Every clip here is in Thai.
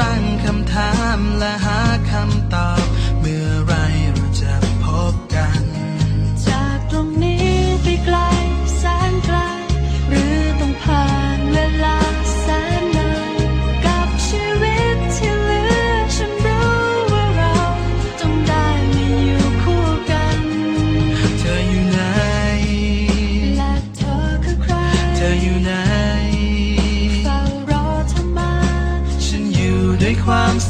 ตั้งคำถามและหาคำตอบเมื่อ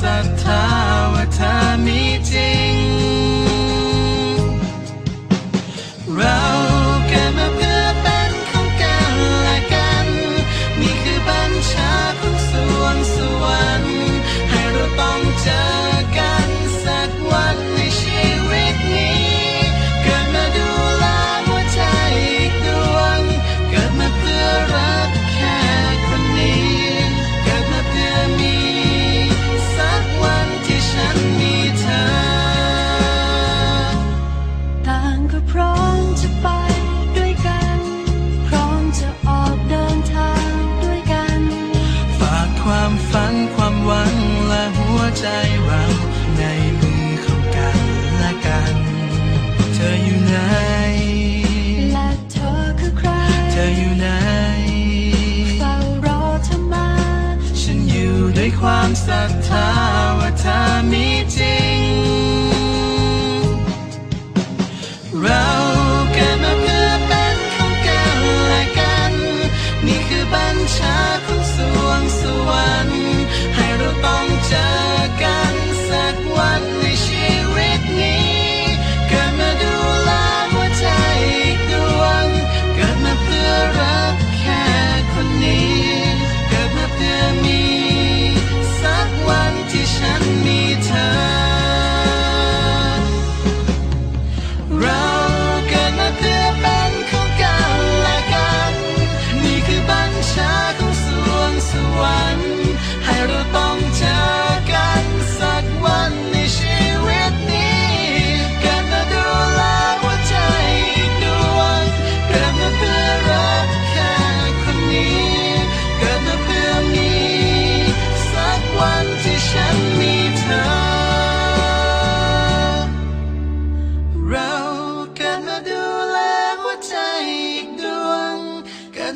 ศรัทธาว่าเธอมีจริง เราเกิดมาเพื่อเป็นของกันและกัน นี่คือ ในมือของกันและกัน เธออยู่ไหน และเธอคือใคร เธออยู่ไหนเฝ้ารอเธอมา ฉันอยู่ด้วยความศรัทธาว่าเธอมีจ